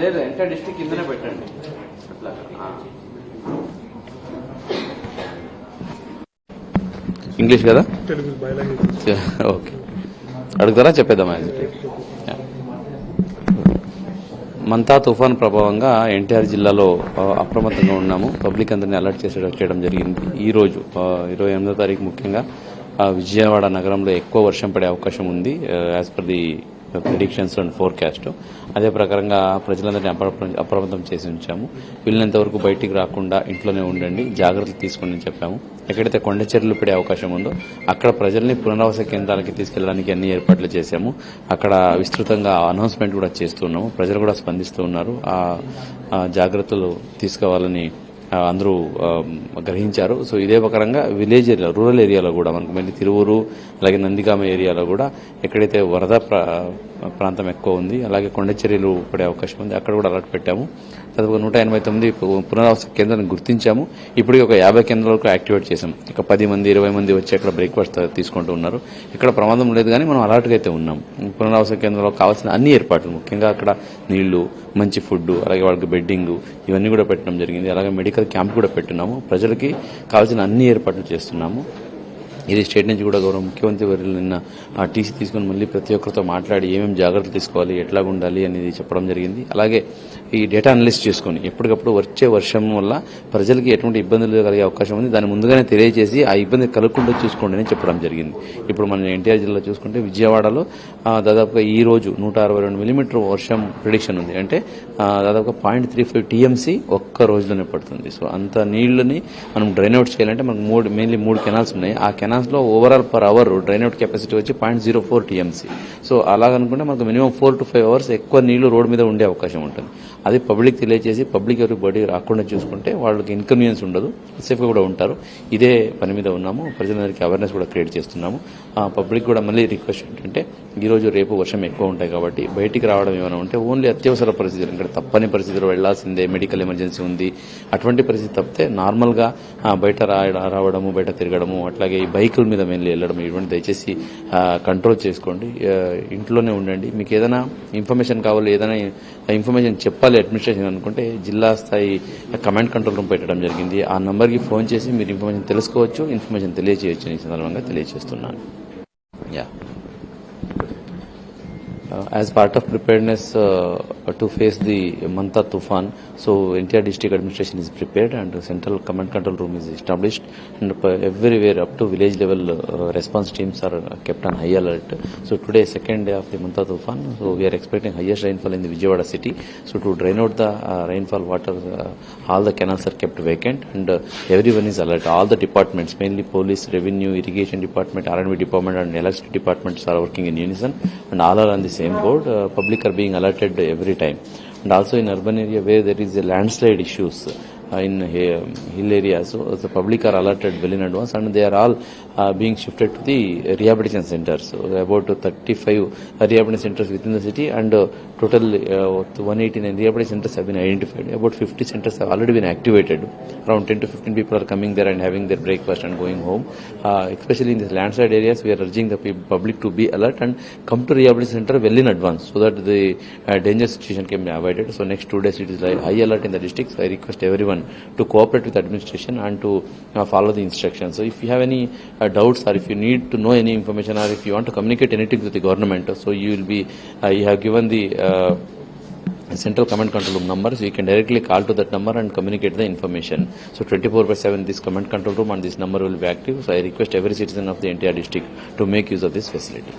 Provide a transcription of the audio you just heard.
లేదు enter district కిందనే పెట్టండి. అట్లా. ఇంగ్లీష్ కదా? ఓకే. అడుగుతారా? చెప్పేద్దామా? మంతా తుఫాన్ ప్రభావంగా ఎన్టీఆర్ జిల్లాలో అప్రమత్తంగా ఉన్నాము. పబ్లిక్ అందరినీ అలర్ట్ చేసే చేయడం జరిగింది. ఈ రోజు ఇరవై ఎనిమిదో తారీఖు ముఖ్యంగా విజయవాడ నగరంలో ఎక్కువ వర్షం పడే అవకాశం ఉంది as per the predictions and forecast అదే ప్రకారంగా ప్రజలందరినీ అప్రమత్తం చేసి ఉంచాము. వీళ్ళంతవరకు బయటికి రాకుండా ఇంట్లోనే ఉండండి జాగ్రత్తలు తీసుకోండి చెప్పాము. ఎక్కడైతే కొండ చర్యలు పడే అవకాశం ఉందో అక్కడ ప్రజల్ని పునరావాస కేంద్రాలకి తీసుకెళ్ళడానికి అన్ని ఏర్పాట్లు చేశాము. అక్కడ విస్తృతంగా అనౌన్స్మెంట్ కూడా చేస్తున్నాము ప్రజలు కూడా స్పందిస్తూ ఉన్నారు. ఆ జాగ్రత్తలు తీసుకోవాలని అందరూ గ్రహించారు. సో ఇదే ప్రకారంగా విలేజ్ ఏరియా రూరల్ ఏరియాలో కూడా మనకు మళ్ళీ తిరువురు అలాగే నందిగామ ఏరియాలో కూడా ఎక్కడైతే వరద ప్రాంతం ఎక్కువ ఉంది అలాగే కొండచర్యలు పడే అవకాశం ఉంది అక్కడ కూడా అలర్ట్ పెట్టాము. తదుపరి నూట ఎనభై తొమ్మిది పునరావాస కేంద్రాన్ని గుర్తించాము. ఇప్పుడు ఒక యాభై కేంద్రాలకు యాక్టివేట్ చేశాం. ఇక పది మంది ఇరవై మంది వచ్చి అక్కడ బ్రేక్ఫాస్ట్ తీసుకుంటూ ఉన్నారు. ఇక్కడ ప్రమాదం లేదు కానీ మనం అలర్ట్గా అయితే ఉన్నాం. పునరావాస కేంద్రంలో కావాల్సిన అన్ని ఏర్పాట్లు ముఖ్యంగా అక్కడ నీళ్ళు మంచి ఫుడ్ అలాగే వాళ్ళకి బెడ్డింగ్ ఇవన్నీ కూడా పెట్టడం జరిగింది. అలాగే మెడికల్ క్యాంప్ కూడా పెట్టున్నాము. ప్రజలకి కావాల్సిన అన్ని ఏర్పాట్లు చేస్తున్నాము. ఇది స్టేట్ నుంచి కూడా గౌరవ ముఖ్యమంత్రి వర్యులు నిన్న ఆ టీసీ తీసుకుని మళ్ళీ ప్రతి ఒక్కరితో మాట్లాడి ఏమేమి జాగ్రత్తలు తీసుకోవాలి ఎట్లా ఉండాలి అనేది చెప్పడం జరిగింది. అలాగే ఈ డేటా అనలిస్ట్ చేసుకుని ఎప్పటికప్పుడు వచ్చే వర్షం వల్ల ప్రజలకి ఎటువంటి ఇబ్బందులు కలిగే అవకాశం ఉంది. దాన్ని ముందుగానే తెలియజేసి ఆ ఇబ్బంది కలగకుండా చూసుకోండి అని చెప్పడం జరిగింది. ఇప్పుడు మన ఎన్టీఆర్ జిల్లా చూసుకుంటే విజయవాడలో దాదాపుగా ఈ రోజు నూట అరవై రెండు మిలీమీటర్ వర్షం ప్రిడిక్షన్ ఉంది. అంటే దాదాపుగా పాయింట్ త్రీ ఫైవ్ టీఎంసీ ఒక్క రోజులోనే పడుతుంది. సో అంత నీళ్ళని మనం డ్రైన్ అవుట్ చేయాలంటే మనకు మూడు మెయిన్లీ మూడు కెనాల్స్ ఉన్నాయి. ఆ కెనాల్స్ ఫైనాన్స్లో overall per hour drain out capacity వచ్చి point zero four TMC so అలాగనుకుంటే మనకు minimum four to five hours ఎక్కువ నీళ్ళు రోడ్ మీద ఉండే అవకాశం ఉంటుంది. అది పబ్లిక్ తెలియజేసి పబ్లిక్ ఎవరికి బడి రాకుండా చూసుకుంటే వాళ్ళకి ఇన్కన్వీనియన్స్ ఉండదు. సేఫ్గా కూడా ఉంటారు. ఇదే పని మీద ఉన్నాము. ప్రజలందరికీ అవేర్నెస్ కూడా క్రియేట్ చేస్తున్నాము. పబ్లిక్ కూడా మళ్ళీ రిక్వెస్ట్ ఏంటంటే ఈరోజు రేపు వర్షం ఎక్కువ ఉంటాయి కాబట్టి బయటికి రావడం ఏమైనా ఉంటే ఓన్లీ అత్యవసర పరిస్థితులు ఇక్కడ తప్పని పరిస్థితులు వెళ్ళాల్సిందే మెడికల్ ఎమర్జెన్సీ ఉంది. అటువంటి పరిస్థితి తప్పితే నార్మల్గా బయట రావడము బయట తిరగడము అట్లాగే ఈ వెహికల్ మీద మెయిన్లీ వెళ్ళడం ఇటువంటి దయచేసి కంట్రోల్ చేసుకోండి. ఇంట్లోనే ఉండండి. మీకు ఏదైనా ఇన్ఫర్మేషన్ కావాలి ఏదైనా ఇన్ఫర్మేషన్ చెప్పాలి అడ్మినిస్ట్రేషన్ అనుకుంటే జిల్లా స్థాయి కమాండ్ కంట్రోల్ రూమ్ పెట్టడం జరిగింది. ఆ నంబర్కి ఫోన్ చేసి మీరు ఇన్ఫర్మేషన్ తెలుసుకోవచ్చు ఇన్ఫర్మేషన్ తెలియజేయచ్చు ఈ సందర్భంగా తెలియజేస్తున్నాను yeah Uh, as part of preparedness uh, to face the Manta Tufan, so entire district administration is prepared and the central command control room is established and uh, everywhere up to village level uh, response teams are uh, kept on high alert. So today second day of the Manta Tufan, so we are expecting highest rainfall in the Vijayawada city. So to drain out the uh, rainfall water, uh, all the canals are kept vacant and uh, everyone is alert. All the departments, mainly police, revenue, irrigation department, R&B department and electricity departments are working in unison and all are on the same board. Uh, public are being alerted every time. And also in urban area where there is a landslide issues in hi- hill areas, so the public are alerted well in advance and they are all uh, being shifted to the rehabilitation centers. So about 35 rehabilitation centers within the city and uh, total uh, 189 rehabilitation centers have been identified. About 50 centers have already been activated. Around 10 to 15 people are coming there and having their breakfast and going home. Uh, especially in these landslide areas, we are urging the public to be alert and come to rehabilitation center well in advance so that the uh, danger situation can be avoided. So next two days it is high alert in the district. So I request to cooperate with administration and to uh, follow the instructions. So if you have any uh, doubts or if you need to know any information or if you want to communicate anything with the government, so you will be, uh, you have given the uh, central command control room number so you can directly call to that number and communicate the information. So 24 by 7 this command control room and this number will be active. So i request every citizen of the entire district to make use of this facility